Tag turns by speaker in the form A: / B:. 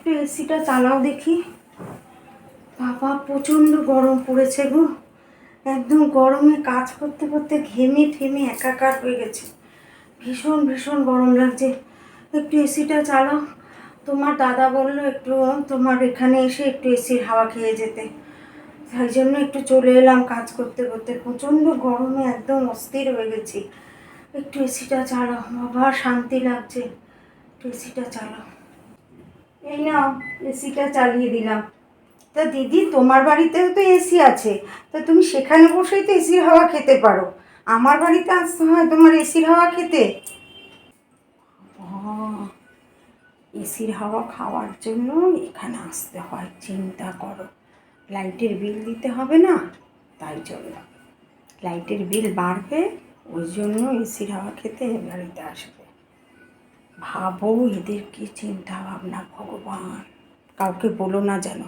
A: একটু এসিটা চালাও দেখি। বাবা, প্রচণ্ড গরম পড়েছে গো। একদম গরমে কাজ করতে করতে ঘেমে ঠেমে একাকার হয়ে গেছে। ভীষণ ভীষণ গরম লাগছে। একটু এসিটা চালাও। তোমার দাদা বলল একটু, তোমার এখানে এসে একটু এসির হাওয়া খেয়ে যেতে। তাই জন্য একটু চলে এলাম কাজ করতে করতে। প্রচণ্ড গরমে একদম অস্থির হয়ে গেছি। একটু এসিটা চালাও। বাবা, শান্তি লাগছে। একটু এসিটা চালাও। এই নাও, এসিটা চালিয়ে দিলাম। তা দিদি, তোমার বাড়িতেও তো এসি আছে। তা তুমি সেখানে বসেই তো এসির হাওয়া খেতে পারো। আমার বাড়িতে আসতে হয় তোমার এসির হাওয়া খেতে। এসির হাওয়া খাওয়ার জন্য এখানে আসতে হয়, চিন্তা করো। লাইটের বিল দিতে হবে না, তাই জন্য। লাইটের বিল বাড়বে, ওই জন্য এসির হাওয়া খেতে বাড়িতে আসবে। ভাবো এদের কি চিন্তা ভাবনা ভগবান। কাউকে বলো না যেন।